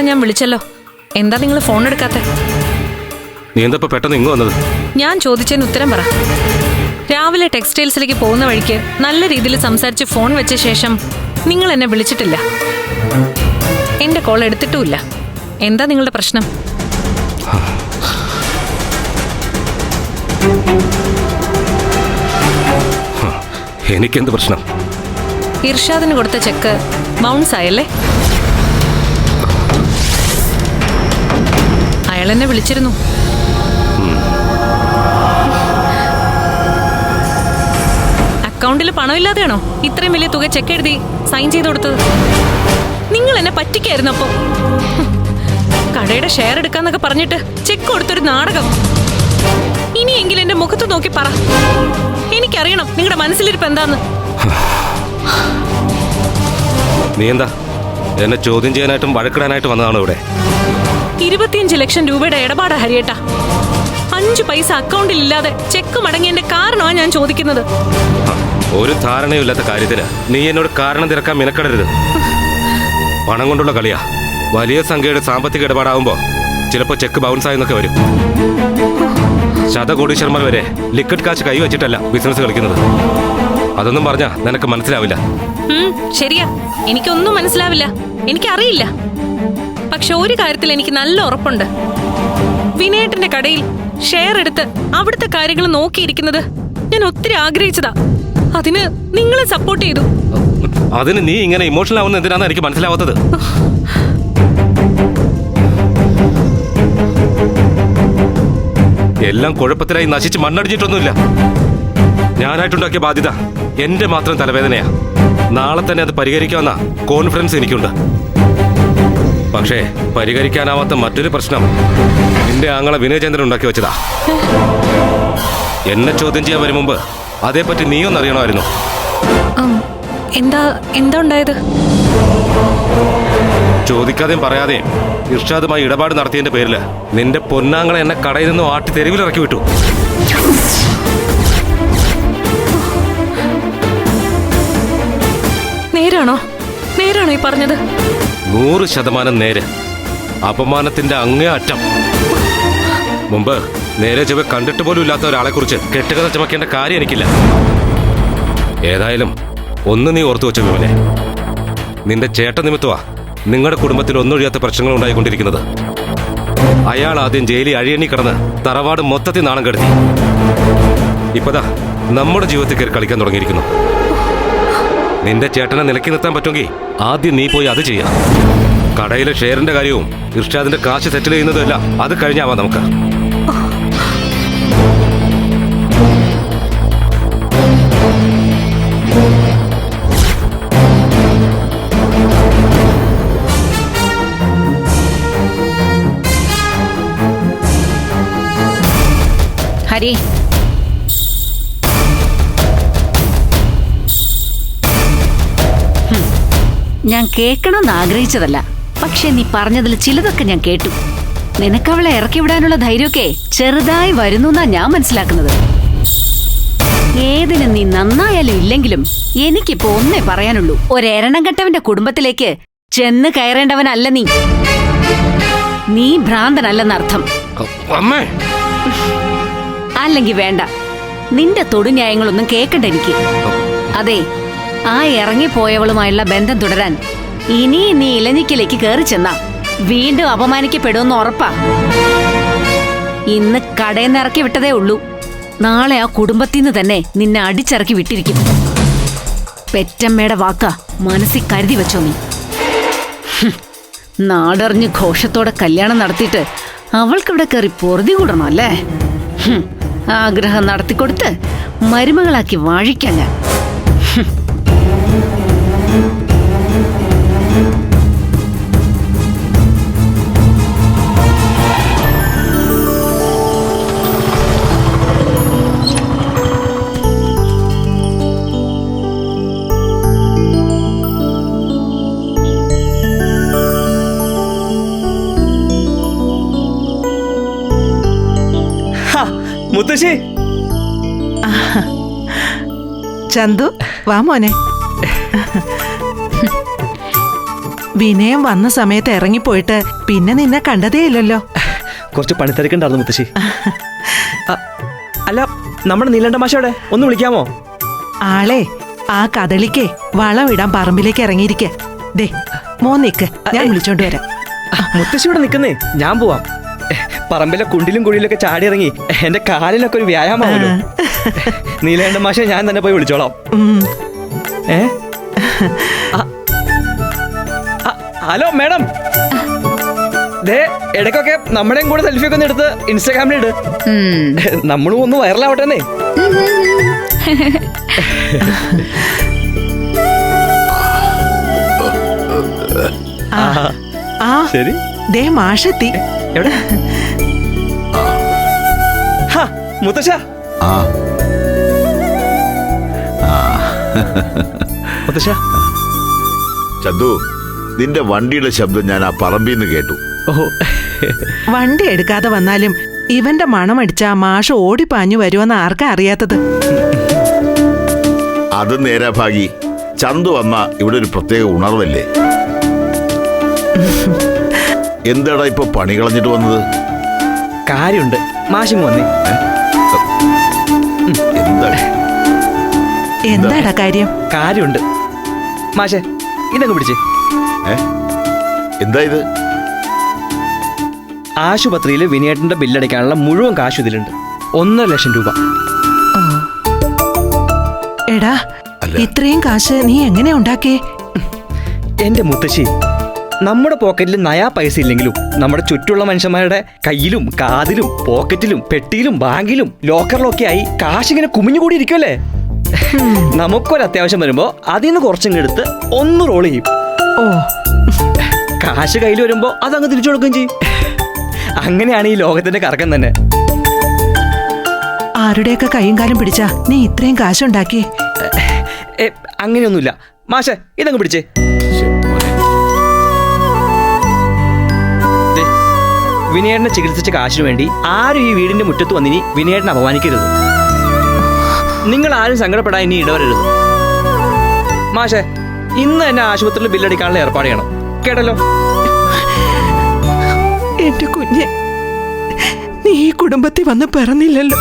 തവണ ഞാൻ വിളിച്ചല്ലോ. എന്താ നിങ്ങൾ ഫോൺ എടുക്കാത്ത? നീ എന്താ പെട്ടെന്ന് ഇങ്ങ് വന്നത്? ഞാൻ ചോദിച്ചതിന് ഉത്തരം പറ. രാവിലെ ടെക്സ്റ്റൈൽസിലേക്ക് പോകുന്ന വഴിക്ക് നല്ല രീതിയിൽ സംസാരിച്ച് ഫോൺ വെച്ച ശേഷം നിങ്ങൾ എന്നെ വിളിച്ചിട്ടില്ല. എന്റെ കോൾ എടുത്തിട്ടുമില്ല. എന്താ നിങ്ങളുടെ പ്രശ്നം? എനിക്കെന്ത് പ്രശ്നം? ഇർഷാദിന് കൊടുത്ത ചെക്ക് ബൗൺസ് ആയല്ലേ? അയാൾ എന്നെ വിളിച്ചിരുന്നു. അക്കൗണ്ടിൽ പണമില്ലാതെയാണോ ഇത്രയും വലിയ തുക ചെക്ക് എഴുതി സൈൻ ചെയ്ത് കൊടുത്തത്? നിങ്ങൾ എന്നെ പറ്റിക്കായിരുന്നു അപ്പോ. കടയുടെ ഷെയർ എടുക്കാന്നൊക്കെ പറഞ്ഞിട്ട് ചെക്ക് കൊടുത്തൊരു നാടകം. ഇനിയെങ്കിലും എന്റെ മുഖത്ത് നോക്കി പറ. എനിക്കറിയണം നിങ്ങളുടെ മനസ്സിലിരിപ്പ് എന്താന്ന്. നീ എന്താ? എന്നെ ചോദ്യം ചെയ്യാനായിട്ടും വഴക്കിടാനായിട്ട് വന്നതാണോ ഇവിടെ? ഇരുപത്തിയഞ്ച് ലക്ഷം രൂപയുടെ ഇടപാടാ ഹരിയേട്ട. അഞ്ചു പൈസ അക്കൗണ്ടിൽ ഇല്ലാതെ ചെക്ക് മടങ്ങിയതിന്റെ കാരണമാണ് ഞാൻ ചോദിക്കുന്നത്. ഒരു ധാരണയുമില്ലാത്ത കാര്യത്തിന് നീ എന്നോട് കാരണം തിരക്കാൻ മിനക്കെടരുത്. പണം കൊണ്ടുള്ള കളിയാ. വലിയ സംഖ്യയുടെ സാമ്പത്തിക ഇടപാടാവുമ്പോ ചിലപ്പോ ചെക്ക് ബൗൺസ് ആയെന്നൊക്കെ വരും. ശതകോടീശ്വരന്മാർ വരെ ലിക്വിഡ് കാശ് കൈവച്ചിട്ടല്ല ബിസിനസ് കളിക്കുന്നത്. അതൊന്നും പറഞ്ഞാ നിനക്ക് മനസ്സിലാവില്ല. ശരിയാ. എനിക്കൊന്നും മനസ്സിലാവില്ല. എനിക്കറിയില്ല. പക്ഷെ ഒരു കാര്യത്തിൽ എനിക്ക് നല്ല ഉറപ്പുണ്ട്. വിനയേട്ടന്റെ കടയിൽ ഷെയർ എടുത്ത് അവിടുത്തെ കാര്യങ്ങൾ നോക്കിയിരിക്കുന്നത് ഞാൻ ഒത്തിരി ആഗ്രഹിച്ചതാ. അതിന് നിങ്ങളെ സപ്പോർട്ട് ചെയ്തു. അതിന് നീ ഇങ്ങനെ ഇമോഷണൽ ആവുന്ന എന്തിനാന്ന് എനിക്ക് മനസ്സിലാവാത്തത്? എല്ലാം കുഴപ്പത്തിലായി നശിച്ച് മണ്ണടിഞ്ഞിട്ടൊന്നുമില്ല. ഞാനായിട്ടുണ്ടാക്കിയ ബാധ്യത എന്റെ മാത്രം തലവേദനയാ. നാളെ തന്നെ അത് പരിഹരിക്കാവുന്ന കോൺഫിഡൻസ് എനിക്കുണ്ട്. പക്ഷേ പരിഹരിക്കാനാവാത്ത മറ്റൊരു പ്രശ്നം. നിന്റെ ആങ്ങളെ വിനയചന്ദ്രൻ ഉണ്ടാക്കി വെച്ചതാ. എന്നെ ചോദ്യം ചെയ്യാൻ വരും മുമ്പ് അതേപ്പറ്റി നീ ഒന്നറിയണമായിരുന്നു എന്താ എന്താ ഉണ്ടായത്? ചോദിക്കാതെയും പറയാതെയും ഇർഷാദുമായി ഇടപാട് നടത്തിയതിന്റെ പേരിൽ നിന്റെ പൊന്നാങ്ങളെ എന്നെ കടയിൽ നിന്നും ആട്ടി തെരുവിലിറക്കി വിട്ടു. നേരാണോ? നേരാണോ ഈ പറഞ്ഞത്? നൂറ് ശതമാനം നേര്. അപമാനത്തിന്റെ അങ്ങേ അറ്റം. മുമ്പ് നേരെ ചുവ കണ്ടിട്ട് പോലും ഇല്ലാത്ത ഒരാളെ കുറിച്ച് കെട്ടുകഥ ചുമക്കേണ്ട കാര്യം എനിക്കില്ല. ഏതായാലും ഒന്ന് നീ ഓർത്തു വെച്ച വിമലെ. നിന്റെ ചേട്ട നിമിത്തമാ നിങ്ങളുടെ കുടുംബത്തിൽ ഒന്നൊഴിയാത്ത പ്രശ്നങ്ങൾ ഉണ്ടായിക്കൊണ്ടിരിക്കുന്നത്. അയാൾ ആദ്യം ജയിലിൽ അഴിയണി കിടന്ന് തറവാട് മൊത്തത്തിൽ നാണം കെടുത്തി. ഇപ്പതാ നമ്മുടെ ജീവിതത്തിൽ കയറി കളിക്കാൻ തുടങ്ങിയിരിക്കുന്നു. നിന്റെ ചേട്ടനെ നിലക്കി നിർത്താൻ പറ്റുമെങ്കിൽ ആദ്യം നീ പോയി അത് ചെയ്യാം. കടയിലെ ഷെയറിന്റെ കാര്യവും ഇർഷാദിന്റെ കാശ് സെറ്റിൽ ചെയ്യുന്നതല്ല അത് കഴിഞ്ഞാവാം നമുക്ക്. ഹരി ഞാൻ കേൾക്കണമെന്ന് ആഗ്രഹിച്ചതല്ല. പക്ഷെ നീ പറഞ്ഞതിൽ ചിലതൊക്കെ ഞാൻ കേട്ടു. നിനക്കവളെ ഇറക്കി വിടാനുള്ള ധൈര്യമൊക്കെ ചെറുതായി വരുന്നു എന്നാ ഞാൻ മനസ്സിലാക്കുന്നത്. ഏതിനും നീ നന്നായാലും ഇല്ലെങ്കിലും എനിക്കിപ്പോ ഒന്നേ പറയാനുള്ളൂ. ഒരെരണം കെട്ടവന്റെ കുടുംബത്തിലേക്ക് ചെന്ന് കയറേണ്ടവനല്ല നീ. നീ ഭ്രാന്തനല്ലെന്നർത്ഥം അമ്മേ. അല്ലെങ്കിൽ വേണ്ട. നിന്റെ തൊടുന്യായങ്ങളൊന്നും കേക്കണ്ട എനിക്ക്. അതെ ആ ഇറങ്ങിപ്പോയവളുമായുള്ള ബന്ധം തുടരാൻ ഇനി നീ ഇലഞ്ഞിക്കലേക്ക് കയറി ചെന്നാ. വീണ്ടും അപമാനിക്കപ്പെടുമെന്ന് ഉറപ്പാ. ഇന്ന് കടയിൽ നിന്ന് ഇറക്കി വിട്ടതേ ഉള്ളൂ. നാളെ ആ കുടുംബത്തിൽ നിന്ന് തന്നെ നിന്നെ അടിച്ചിറക്കി വിട്ടിരിക്കും. പെറ്റമ്മയുടെ വാക്ക മനസ്സിൽ കരുതി വെച്ചോ നീ. നാടറിഞ്ഞ് ഘോഷത്തോടെ കല്യാണം നടത്തിയിട്ട് അവൾക്കിവിടെ കയറി പൊറുതി കൂടണം അല്ലേ ആഗ്രഹം നടത്തിക്കൊടുത്ത് മരുമകളാക്കി വാഴിക്കാൻ ഞാൻ. മുത്തശ്ശി. ചന്തു വാ മോനെ. വിനയം വന്ന സമയത്ത് ഇറങ്ങിപ്പോയിട്ട് പിന്നെ നിന്നെ കണ്ടതേ ഇല്ലല്ലോ കുറച്ച് പണിത്തിരക്കുണ്ടായിരുന്നു മുത്തശ്ശി. അല്ല നമ്മുടെ നീലണ്ട മാഷവിടെ ഒന്ന് വിളിക്കാമോ? ആളെ ആ കദളിക്കേ വളം ഇടാൻ പറമ്പിലേക്ക് ഇറങ്ങിയിരിക്കേ. ദേ മോൻ നിക്ക്. ഞാൻ വിളിച്ചോണ്ട് വരാം. മുത്തശ്ശിയോടെ നിക്കുന്നേ ഞാൻ പോവാം. പറമ്പിലെ കുണ്ടിലും കുഴിയിലൊക്കെ ചാടി ഇറങ്ങി എന്റെ കാലിലൊക്കെ ഒരു വ്യായാമമാവല്ലോ നീലേണ്ട മാഷെ ഞാൻ തന്നെ പോയി വിളിച്ചോളാം. ഏ? Hello madam. ദേ ഇടയ്ക്കൊക്കെ നമ്മുടെയും കൂടെ സെൽഫി ഒക്കെ ഒന്ന് എടുത്ത് ഇൻസ്റ്റാഗ്രാമിൽ ഇട് നമ്മളും ഒന്ന് വൈറലാവട്ടെന്നേ ആ. ശരി. ദേ മാഷെത്തി എവിടെ? മുത്തശ്ശ. ആ. മുത്തശ്ശ. ചന്തു നിന്റെ വണ്ടിയുടെ ശബ്ദം ഞാൻ ആ പറമ്പിൽ നിന്ന് കേട്ടു. ഓഹോ. വണ്ടി എടുക്കാതെ വന്നാലും ഇവന്റെ മണമടിച്ച മാഷ് ഓടിപ്പാഞ്ഞു വരുമെന്ന് ആർക്കാ അറിയാത്തത്? അത് നേരാ ഭാഗി. ചന്തു വന്ന ഇവിടെ ഒരു പ്രത്യേക ഉണർവല്ലേ? എന്താടാ ഇപ്പൊ പണി കളഞ്ഞിട്ട് വന്നത്? കാര്യമുണ്ട് മാഷിങ് വന്നേ. എന്താ? എന്താടാ കാര്യം? കാര്യമുണ്ട് മാഷെ ഇതങ്ങ് പിടിച്ചേ. ഏ? എന്താ ഇത്? ആശുപത്രിയിൽ വിനയേട്ടന്റെ ബില്ലടയ്ക്കാനുള്ള മുഴുവൻ കാശ് ഇതിലുണ്ട്. ഒന്നര ലക്ഷം രൂപ. എടാ അല്ല. ഇത്രയും കാശ് നീ എങ്ങനെ ഉണ്ടാക്കേ എന്റെ മുത്തശ്ശി നമ്മുടെ പോക്കറ്റിൽ നയാ പൈസ ഇല്ലെങ്കിലും നമ്മുടെ ചുറ്റുള്ള മനുഷ്യന്മാരുടെ കയ്യിലും കാതിലും പോക്കറ്റിലും പെട്ടിയിലും ബാങ്കിലും ലോക്കറിലൊക്കെ ആയി കാശ് ഇങ്ങനെ കുമിഞ്ഞുകൂടി ഇരിക്കുമല്ലേ നമുക്കൊരു അത്യാവശ്യം വരുമ്പോ അതിൽ നിന്ന് കുറച്ചങ്ങ് എടുത്ത് ഒന്ന് റോൾ ചെയ്യും. ഓ. കാശ് കയ്യിൽ വരുമ്പോ അതങ്ങ് തിരിച്ചു കൊടുക്കുകയും ചെയ്യും. അങ്ങനെയാണ് ഈ ലോകത്തിന്റെ കറക്കം തന്നെ. ആരുടെയൊക്കെ കൈയും കാലും പിടിച്ചാ നീ ഇത്രയും കാശുണ്ടാക്കി അങ്ങനെയൊന്നുമില്ല. മാഷെ ഇതങ്ങ് പിടിച്ചേ. വിനയേട്ടനെ ചികിത്സിച്ച കാശിനു വേണ്ടി ആരും ഈ വീടിന്റെ മുറ്റത്ത് വന്നിനി വിനയേട്ടനെ അപമാനിക്കരുത്. നിങ്ങൾ ആരും സങ്കടപ്പെടാൻ ഇനി ഇടവരരുത്. മാഷെ ഇന്ന് തന്നെ ആശുപത്രിയിൽ ബില്ലടിക്കാനുള്ള ഏർപ്പാട് ചെയ്യണം. കേട്ടല്ലോ? എന്റെ കുഞ്ഞെ നീ ഈ കുടുംബത്തിൽ വന്ന് പിറന്നില്ലല്ലോ.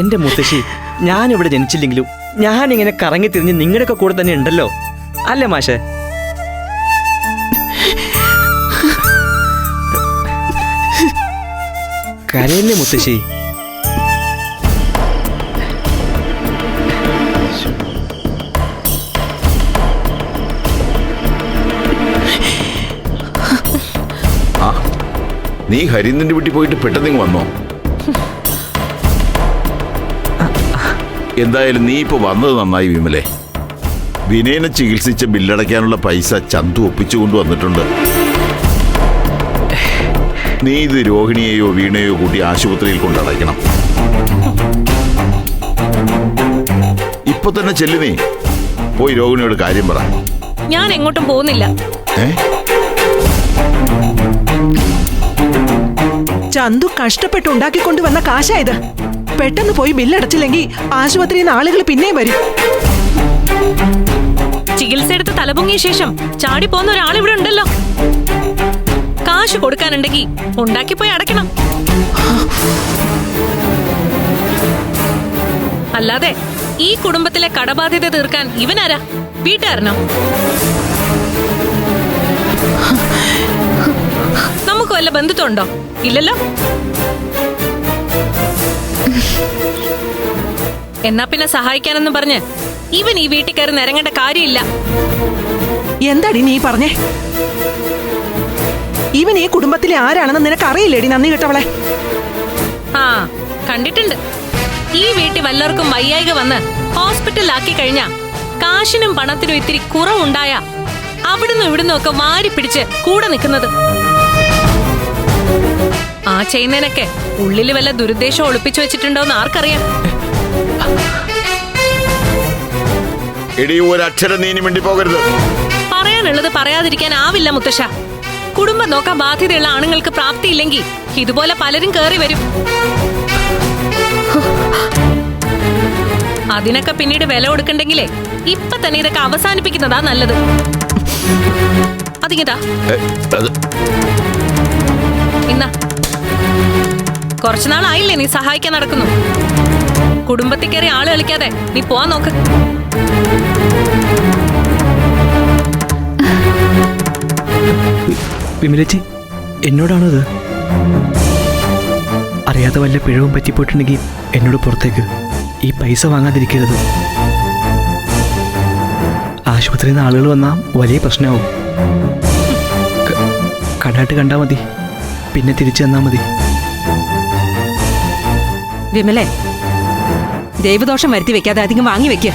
എന്റെ മുത്തശ്ശി ഞാൻ ഇവിടെ ജനിച്ചില്ലെങ്കിലും ഞാൻ ഇങ്ങനെ കറങ്ങി തിരിഞ്ഞ് നിങ്ങളുടെയൊക്കെ കൂടെ തന്നെ ഉണ്ടല്ലോ. അല്ലേ മാഷെ? കരയല്ലേ മുത്തശ്ശി? നീ ഹരിന്ദന്റെ വീട്ടിൽ പോയിട്ട് പെട്ടെന്ന് വന്നോ. എന്തായാലും നീ ഇപ്പൊ വന്നത് നന്നായി വിമലേ. വിനയനെ ചികിത്സിച്ച ബില്ലടയ്ക്കാനുള്ള പൈസ ചന്തു ഒപ്പിച്ചു കൊണ്ടുവന്നിട്ടുണ്ട്. നീ ഇത് രോഹിണിയെയോ വീണയോ കൂട്ടി ആശുപത്രിയിൽ കൊണ്ടടയ്ക്കണം. ഇപ്പൊ തന്നെ ചെല്ലു പോയി രോഹിണിയോട് കാര്യം പറ. ഞാൻ എങ്ങോട്ടും പോകുന്നില്ല. ഏ? ചന്തു കഷ്ടപ്പെട്ട് ഉണ്ടാക്കിക്കൊണ്ട് വന്ന കാശായത് പെട്ടെന്ന് പോയി ബില്ലടച്ചില്ലെങ്കിൽ ആശുപത്രിയിൽ നിന്ന് ആളുകൾ പിന്നെയും വരും. ചികിത്സ എടുത്ത് തലപൊങ്ങിയ ശേഷം ചാടി പോകുന്ന ഒരാൾ ഇവിടെ ഉണ്ടല്ലോ. കാശ് കൊടുക്കാനുണ്ടെങ്കിൽ ഉണ്ടാക്കി പോയി അടയ്ക്കണം. അല്ലാതെ ഈ കുടുംബത്തിലെ കടബാധ്യത തീർക്കാൻ ഇവനാരാ? വീട്ടുകാരനോ? നമുക്ക് വല്ല ബന്ധുത്വമുണ്ടോ? ഇല്ലല്ലോ? എന്നാ പിന്നെ സഹായിക്കാനെന്ന് പറഞ്ഞ് ഇവൻ ഈ വീട്ടിൽ കയറി നിരങ്ങേണ്ട കാര്യമില്ല. എന്താടി നീ പറഞ്ഞേ? ഇവൻ ഈ കുടുംബത്തിലെ ആരാണെന്ന് നിനക്ക് അറിയില്ലേടി നന്ദി കേട്ടവളെ. ആ കണ്ടിട്ടുണ്ട്. ഈ വീട്ടിൽ വല്ലവർക്കും വയ്യായിക വന്ന് ഹോസ്പിറ്റലിലാക്കി കഴിഞ്ഞ കാശിനും പണത്തിനും ഇത്തിരി കുറവുണ്ടായ അവിടുന്ന് ഇവിടുന്നും ഒക്കെ വാരി പിടിച്ച് കൂടെ നിൽക്കുന്നത്. ആ ചെയ്യുന്നതിനൊക്കെ ഉള്ളിൽ വല്ല ദുരുദ്ദേശം ഒളിപ്പിച്ചു വെച്ചിട്ടുണ്ടോന്ന് ആർക്കറിയാം? എടി ഒരു അക്ഷരം നീനി മിണ്ടി പോകരുത് പറയാനുള്ളത് പറയാതിരിക്കാൻ ആവില്ല മുത്തശ്ശ. കുടുംബം നോക്കാൻ ബാധ്യതയുള്ള ആണുങ്ങൾക്ക് പ്രാപ്തിയില്ലെങ്കിൽ ഇതുപോലെ പലരും കേറി വരും. അതിനൊക്കെ പിന്നീട് വില കൊടുക്കണ്ടെങ്കിലേ ഇപ്പൊ തന്നെ ഇതൊക്കെ അവസാനിപ്പിക്കുന്നതാ നല്ലത്. അതിങ്ങതാ. ഇന്ന. കുറച്ചുനാളായില്ലേ നീ സഹായിക്കാൻ നടക്കുന്നു. കുടുംബത്തിൽ കയറി ആൾ കളിക്കാതെ നീ പോവാൻ നോക്ക്. വിമലച്ചി എന്നോടാണത്. അറിയാതെ വല്ല പിഴവും പറ്റിപ്പോയിട്ടുണ്ടെങ്കിൽ എന്നോട് പുറത്തേക്ക് ഈ പൈസ വാങ്ങാതിരിക്കരുത്. ആശുപത്രിയിൽ നിന്ന് ആളുകൾ വന്നാൽ വലിയ പ്രശ്നമാവും. കണ്ടായിട്ട് കണ്ടാൽ മതി. പിന്നെ തിരിച്ചു തന്നാൽ മതി. വിമലേ ദൈവദോഷം വരുത്തി വെക്കാതെ അധികം വാങ്ങി വെക്ക.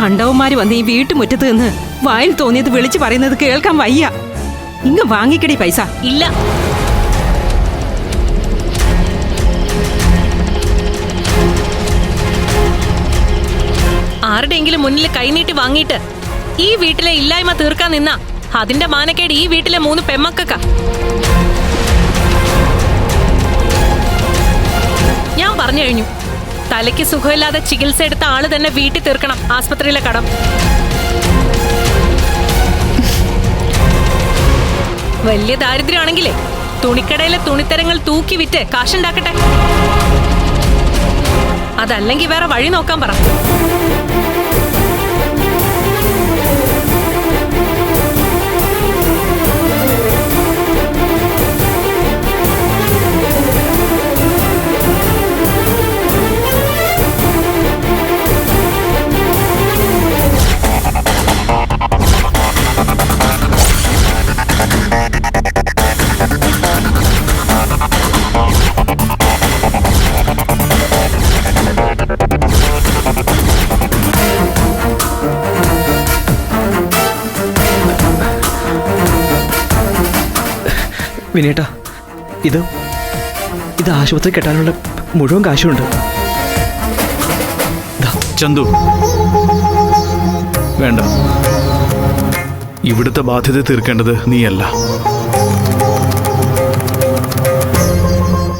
കണ്ടവന്മാര് വന്ന് ഈ വീട്ടുമുറ്റത്ത് നിന്ന് വായിൽ തോന്നിയത് വിളിച്ചു പറയുന്നത് കേൾക്കാൻ വയ്യ. ഇങ്ങ് വാങ്ങിക്കടി പൈസ. ഇല്ല. ആരുടെയെങ്കിലും മുന്നിൽ കൈനീട്ടി വാങ്ങിയിട്ട് ഈ വീട്ടിലെ ഇല്ലായ്മ തീർക്കാൻ നിന്ന അതിന്റെ മാനക്കേട് ഈ വീട്ടിലെ മൂന്ന് പെമ്മക്കക്ക. ഞാൻ പറഞ്ഞു കഴിഞ്ഞു. തലയ്ക്ക് സുഖമില്ലാതെ ചികിത്സ എടുത്ത ആൾ തന്നെ വീട്ടിൽ തീർക്കണം ആസ്പത്രിയിലെ കടം. വലിയ ദാരിദ്ര്യമാണെങ്കിലേ തുണിക്കടയിലെ തുണിത്തരങ്ങൾ തൂക്കി വിറ്റ് കാശുണ്ടാക്കട്ടെ. അതല്ലെങ്കിൽ വേറെ വഴി നോക്കാൻ പറ. വിനേട്ടാ ഇത് ഇത് ആശുപത്രി കെട്ടാനുള്ള മുഴുവൻ കാശുണ്ട്. ചന്തു. വേണ്ട. ഇവിടുത്തെ ബാധ്യത തീർക്കേണ്ടത് നീയല്ല.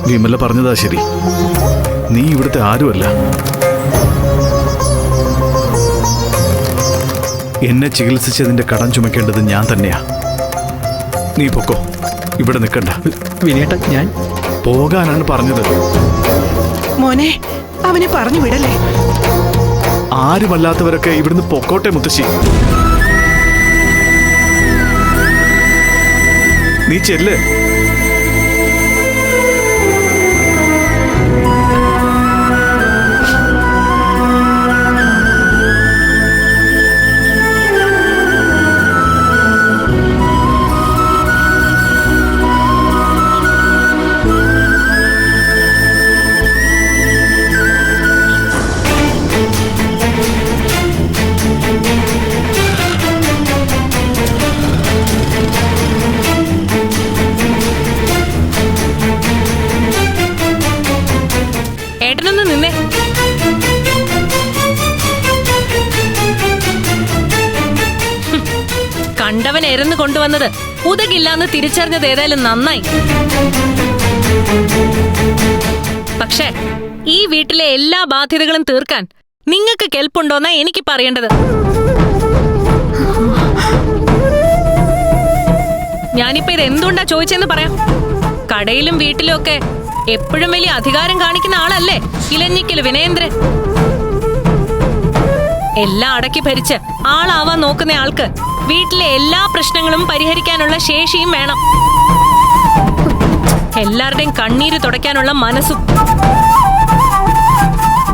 വിമല പറഞ്ഞതാ ശരി. നീ ഇവിടുത്തെ ആരുമല്ല. എന്നെ ചികിത്സിച്ചതിന്റെ കടം ചുമക്കേണ്ടത് ഞാൻ തന്നെയാ. നീ പൊക്കോ. ഇവിടെ നിൽക്കണ്ട. വിനേട്ട ഞാൻ? പോകാനാണ് പറഞ്ഞത്. മോനെ അവനെ പറഞ്ഞു വിടല്ലേ? ആരുമല്ലാത്തവരൊക്കെ ഇവിടുന്ന് പൊക്കോട്ടെ മുത്തശ്ശി? നീ ചെല്ല്. ഏട്ടനൊന്ന് നിന്നേ. കണ്ടവൻ എരന്ന് കൊണ്ടുവന്നത് ഉതകില്ലാന്ന് തിരിച്ചറിഞ്ഞത് ഏതായാലും നന്നായി. പക്ഷേ ഈ വീട്ടിലെ എല്ലാ ബാധ്യതകളും തീർക്കാൻ നിങ്ങൾക്ക് കെൽപ്പുണ്ടോന്നാ എനിക്ക് പറയേണ്ടത്. ഞാനിപ്പോ ഇത് എന്തുകൊണ്ടാ ചോദിച്ചെന്ന് പറയാം? കടയിലും വീട്ടിലും ഒക്കെ എപ്പോഴും വലിയ അധികാരം കാണിക്കുന്ന ആളല്ലേ? ഇലഞ്ഞിക്കൽ വിനേന്ദ്രൻ എല്ലാം അടക്കി ഭരിച്ച് ആളാവാൻ നോക്കുന്ന ആൾക്ക് വീട്ടിലെ എല്ലാ പ്രശ്നങ്ങളും പരിഹരിക്കാനുള്ള ശേഷിയും വേണം. എല്ലാവരുടെയും കണ്ണീര് തുടയ്ക്കാനുള്ള മനസ്സും.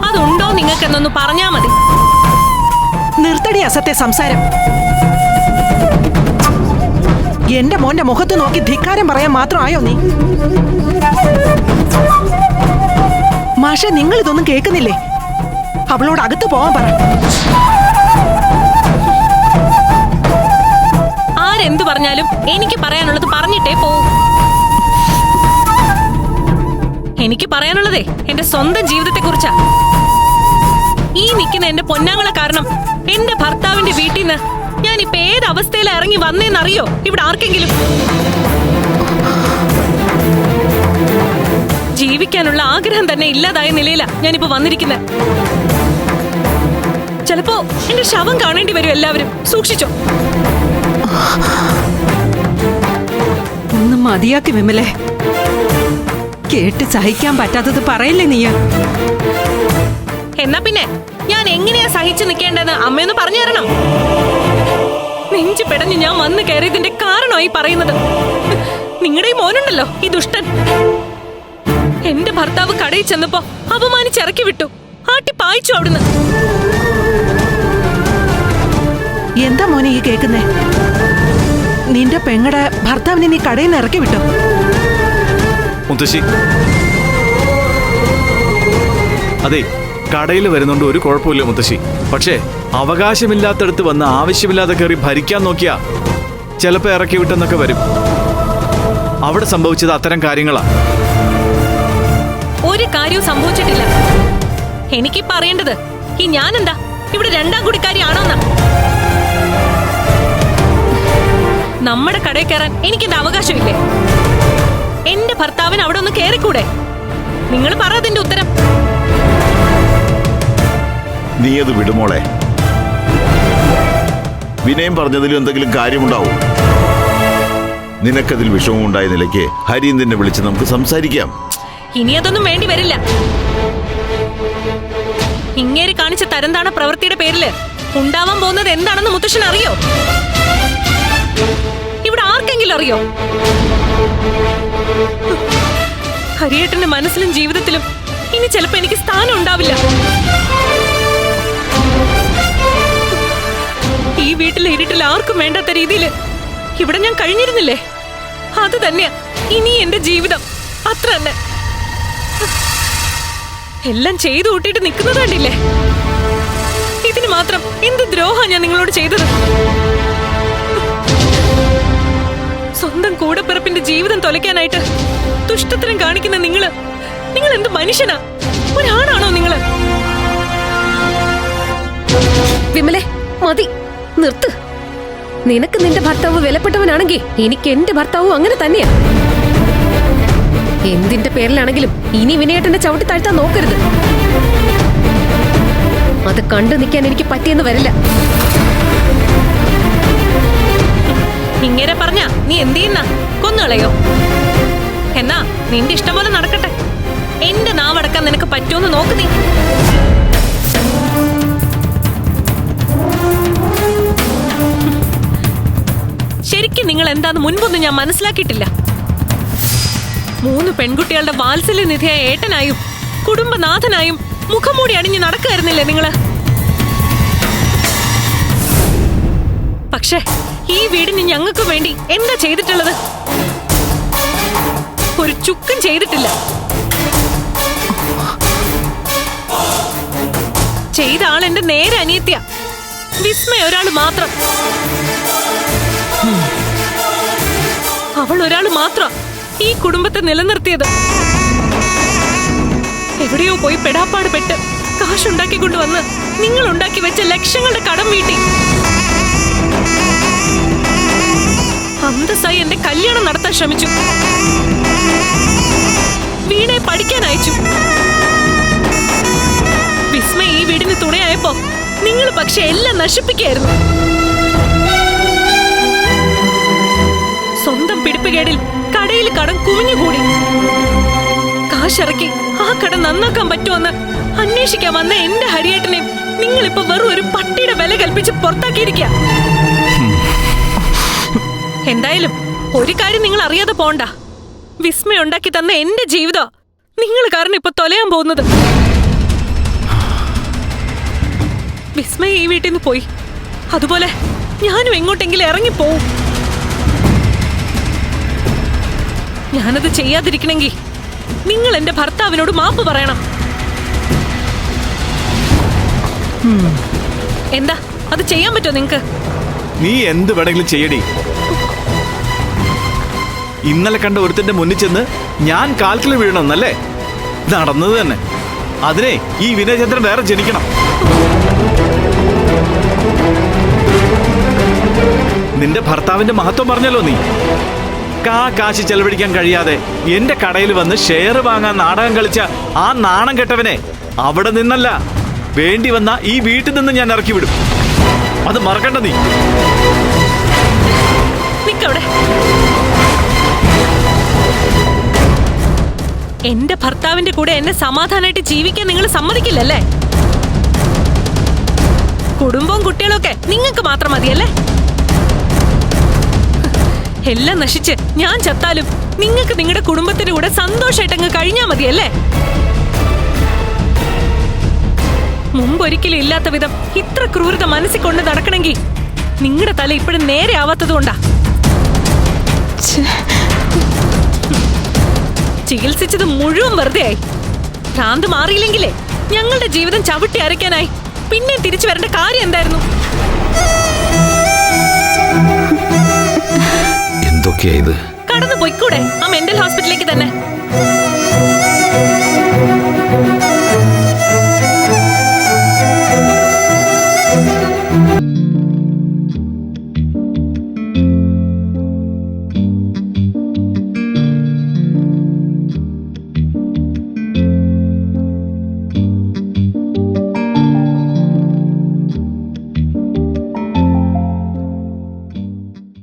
അതുണ്ടോ നിങ്ങൾക്ക് നിങ്ങൾക്കെന്നൊന്ന് പറഞ്ഞാ മതി. നിർത്തടി അസത്തെ സംസാരം. എന്റെ മോന്റെ മുഖത്ത് നോക്കി ധിക്കാരം പറയാൻ മാത്രമായോ നീ? മാഷ നിങ്ങൾ ഇതൊന്നും കേൾക്കുന്നില്ലേ? അവളോട് അകത്ത് പോവാൻ പറ. ആരെന്തു പറഞ്ഞാലും എനിക്ക് പറയാനുള്ളത് പറഞ്ഞിട്ടേ പോവും എനിക്ക് പറയാനുള്ളതേ എന്റെ സ്വന്തം ജീവിതത്തെ കുറിച്ചാ ഈ നിൽക്കുന്ന എന്റെ പൊന്നാങ്ങളെ കാരണം എന്റെ ഭർത്താവിന്റെ വീട്ടിൽ നിന്ന് ഞാൻ ഇപ്പൊ ഏത് അവസ്ഥയിൽ ഇറങ്ങി വന്നേന്നറിയോ? ഇവിടെ ആർക്കെങ്കിലും? ജീവിക്കാനുള്ള ആഗ്രഹം തന്നെ ഇല്ലാതായ നിലയിലാ ഞാനിപ്പോ വന്നിരിക്കുന്നത്. ചിലപ്പോ എന്റെ ശവം കാണേണ്ടി വരും എല്ലാവരും. സൂക്ഷിച്ചോ. മതിയാക്കി വിമലെ. കേട്ട് സഹിക്കാൻ പറ്റാത്തത് പറയില്ലേ നീ? എന്നാ പിന്നെ ഞാൻ എങ്ങനെയാ സഹിച്ചു നിൽക്കേണ്ടതെന്ന് അമ്മയൊന്ന് പറഞ്ഞു തരണം. നെഞ്ചു പെടഞ്ഞ് ഞാൻ വന്ന് കയറിയതിന്റെ കാരണമായി പറയുന്നത്. നിങ്ങളുടെ ഈ മോനുണ്ടല്ലോ ഈ ദുഷ്ടൻ. എന്റെ ഭർത്താവ് കടയിൽ ചെന്നപ്പോ അപമാനിച്ചിറക്കി വിട്ടു. ആട്ടി പായിച്ചു അവിടുന്ന്. എന്താ മോനെ ഈ കേക്കുന്നേ? നിന്റെ പെങ്ങടെ ഭർത്താവിനെ നീ കടയിൽ നിന്ന് ഇറക്കി വിട്ടു? മുത്തശ്ശി. അതെ കടയിൽ വരുന്നുണ്ട് ഒരു കുഴപ്പമില്ല മുത്തശ്ശി. പക്ഷേ അവകാശമില്ലാത്തടത്ത് വന്ന് ആവശ്യമില്ലാതെ കയറി ഭരിക്കാൻ നോക്കിയാ ചിലപ്പോ ഇറക്കി വിട്ടെന്നൊക്കെ വരും. അവിടെ സംഭവിച്ചത് അത്തരം കാര്യങ്ങളാ. ഒരു കാര്യവും സംഭവിച്ചിട്ടില്ല. എനിക്ക് പറയേണ്ടത് ഈ ഞാനെന്താ? ഇവിടെ രണ്ടാം കുടിക്കാരിയാണോന്നാ? നമ്മുടെ കടയിൽ കയറാൻ എനിക്കെന്താ അവകാശമില്ലേ? എന്റെ ഭർത്താവിന് അവിടെ ഒന്ന് കയറിക്കൂടെ? നിങ്ങൾ പറ അതിന്റെ ഉത്തരം. നീ അത് വിടുമോളെ വിനയം പറഞ്ഞതിലും എന്തെങ്കിലും കാര്യമുണ്ടാവും? നിനക്കതിൽ വിഷമമുണ്ടായ നിലയ്ക്ക് ഹരീന്ദ്രനെ വിളിച്ച് നമുക്ക് സംസാരിക്കാം. ഇനി അതൊന്നും വേണ്ടി വരില്ല. ഇങ്ങേര് കാണിച്ച തരംതാണ പ്രവൃത്തിയുടെ പേരിൽ ഉണ്ടാവാൻ പോകുന്നത് എന്താണെന്ന് മുത്തശ്ശൻ അറിയോ? ഇവിടെ ആർക്കെങ്കിലും അറിയോ? ഹരിയേട്ടന്റെ മനസ്സിലും ജീവിതത്തിലും ഇനി ചിലപ്പോ എനിക്ക് സ്ഥാനം ഉണ്ടാവില്ല. ഈ വീട്ടിലെ ഇരുട്ടിൽ ആർക്കും വേണ്ടാത്ത രീതിയിൽ ഇവിടെ ഞാൻ കഴിഞ്ഞിരുന്നില്ലേ? അത് തന്നെയാ ഇനി എന്റെ ജീവിതം. അത്ര തന്നെ. എല്ലാം ചെയ്തു കൂട്ടിയിട്ട് നിൽക്കുന്നത് കണ്ടില്ലേ? ഇതിന് മാത്രം എന്ത് ദ്രോഹ ഞാൻ നിങ്ങളോട് ചെയ്തത്? സ്വന്തം കൂടപ്പിറപ്പിന്റെ ജീവിതം തൊലയ്ക്കാനായിട്ട് ദുഷ്ടത്തരം കാണിക്കുന്ന നിങ്ങൾ നിങ്ങൾ എന്ത് മനുഷ്യനാ? ഒരാണാണോ നിങ്ങൾ? വിമലെ മതി നിർത്ത്. നിനക്ക് നിന്റെ ഭർത്താവ് വിലപ്പെട്ടവനാണെങ്കിൽ എനിക്ക് എന്റെ ഭർത്താവും അങ്ങനെ തന്നെയാ. എന്തിന്റെ പേരിലാണെങ്കിലും ഇനി വിനയേട്ടന്റെ ചവിട്ടി താഴ്ത്താൻ നോക്കരുത്. അത് കണ്ടു നിൽക്കാൻ എനിക്ക് പറ്റിയെന്ന് വരില്ല. ഇങ്ങനെ പറഞ്ഞ നീ എന്ത് ചെയ്യുന്ന? കൊന്നുകളയോ എന്നാ നിന്റെ ഇഷ്ടം പോലെ നടക്കട്ടെ. എന്റെ നാവടക്കാൻ നിനക്ക് പറ്റുമെന്ന് നോക്ക് നീ. ശരിക്കും നിങ്ങൾ എന്താന്ന് മുൻപൊന്നും ഞാൻ മനസ്സിലാക്കിയിട്ടില്ല. മൂന്ന് പെൺകുട്ടികളുടെ വാത്സല്യ വാത്സല്യനിധിയായ ഏട്ടനായും കുടുംബനാഥനായും മുഖംമൂടി അണിഞ്ഞ് നടക്കായിരുന്നില്ലേ നിങ്ങൾ? പക്ഷേ ഈ വീടിന് ഞങ്ങൾക്ക് വേണ്ടി എന്താ ചെയ്തിട്ടുള്ളത്? ഒരു ചുക്കും ചെയ്തിട്ടില്ല. ചെയ്ത ആൾ എന്റെ നേരെ അനിയത്തിയ. വിസ്മയ ഒരാൾ മാത്രം. അവൾ ഒരാൾ മാത്രം. ഈ കുടുംബത്തെ നിലനിർത്തിയത്. എവിടെയോ പോയി പെടാപ്പാട് പെട്ട് കാശുണ്ടാക്കി കൊണ്ടുവന്ന് നിങ്ങൾ ഉണ്ടാക്കി വെച്ച ലക്ഷങ്ങളുടെ കടം വീട്ടി. അന്തസ്സായി എന്റെ കല്യാണം നടത്താൻ ശ്രമിച്ചു. വീണെ പഠിക്കാൻ അയച്ചു. വിസ്മയ ഈ വീടിന് തുണയായപ്പോ നിങ്ങൾ പക്ഷെ എല്ലാം നശിപ്പിക്കായിരുന്നു സ്വന്തം പിടിപ്പുകേടിൽ കടയിൽ കടം കുമിഞ്ഞുകൂടി കാശിറക്കി ആ കട നന്നാക്കാൻ പറ്റുമെന്ന് അന്വേഷിക്കാൻ വന്ന എന്റെ ഹരിയേട്ടനെ നിങ്ങളിപ്പോ വെറും ഒരു പട്ടിയുടെ വില കൽപ്പിച്ച് പുറത്താക്കിയിരിക്കുക എന്തായാലും ഒരു കാര്യം നിങ്ങൾ അറിയാതെ പോണ്ട. വിസ്മയ ഉണ്ടാക്കി തന്ന എന്റെ ജീവിതം. നിങ്ങൾ കാരണം ഇപ്പൊ തൊലയാൻ പോകുന്നത്. വിസ്മയ ഈ വീട്ടിൽ നിന്ന് പോയി. അതുപോലെ ഞാനും എങ്ങോട്ടെങ്കിലും ഇറങ്ങിപ്പോവും. ഞാനത് ചെയ്യാതിരിക്കണമെങ്കിൽ നിങ്ങൾ എന്റെ ഭർത്താവിനോട് മാപ്പ് പറയണം. എന്താ? അത് ചെയ്യാൻ പറ്റോ നിങ്ങക്ക്? നീ എന്ത് വേണമെങ്കിലും ചെയ്യടി. ഇന്നലെ കണ്ട ഒരുത്തന്റെ മുന്നിൽ ചെന്ന് ഞാൻ കാൽക്കിൽ വീഴണമെന്നല്ലേ? നടന്നത് തന്നെ. അതിനെ ഈ വിനയചന്ദ്രൻ വേറെ ജനിക്കണം. നിന്റെ ഭർത്താവിന്റെ മഹത്വം പറഞ്ഞല്ലോ നീ. കാ കാശ് ചെലവഴിക്കാൻ കഴിയാതെ എന്റെ കടയിൽ വന്ന് ഷെയർ വാങ്ങാൻ നാടകം കളിച്ച ആ നാണം കെട്ടവനെ അവിടെ നിന്നല്ല വേണ്ടി വന്ന ഈ വീട്ടിൽ നിന്ന് ഞാൻ ഇറക്കി വിടും. അത് മറക്കണ്ട നീ. എന്റെ ഭർത്താവിന്റെ കൂടെ എന്നെ സമാധാനമായിട്ട് ജീവിക്കാൻ നിങ്ങൾ സമ്മതിക്കില്ലല്ലേ? കുടുംബവും കുട്ടികളും ഒക്കെ നിങ്ങൾക്ക് മാത്രം മതിയല്ലേ? എല്ലാം നശിച്ച് ഞാൻ ചത്താലും നിങ്ങൾക്ക് നിങ്ങളുടെ കുടുംബത്തിന്റെ കൂടെ സന്തോഷമായിട്ട് അങ്ങ് കഴിഞ്ഞാ മതിയല്ലേ? മുമ്പൊരിക്കലും ഇല്ലാത്ത വിധം ഇത്ര ക്രൂരത മനസ്സിൽ കൊണ്ട് നടക്കണമെങ്കിൽ നിങ്ങളുടെ തല ഇപ്പോഴും നേരെ ആവാത്തത് കൊണ്ടാ. ചികിത്സിച്ചത് മുഴുവൻ വെറുതെ ആയി. ഭ്രാന്ത് മാറിയില്ലെങ്കിലേ ഞങ്ങളുടെ ജീവിതം ചവിട്ടി അരയ്ക്കാനായി. പിന്നെ തിരിച്ചു വരേണ്ട കാര്യം എന്തായിരുന്നു? എന്തൊക്കെയാ ഇത്? കടന്നു പോയിക്കൂടെ? ആ മെന്റൽ ഹോസ്പിറ്റലിലേക്ക് തന്നെ.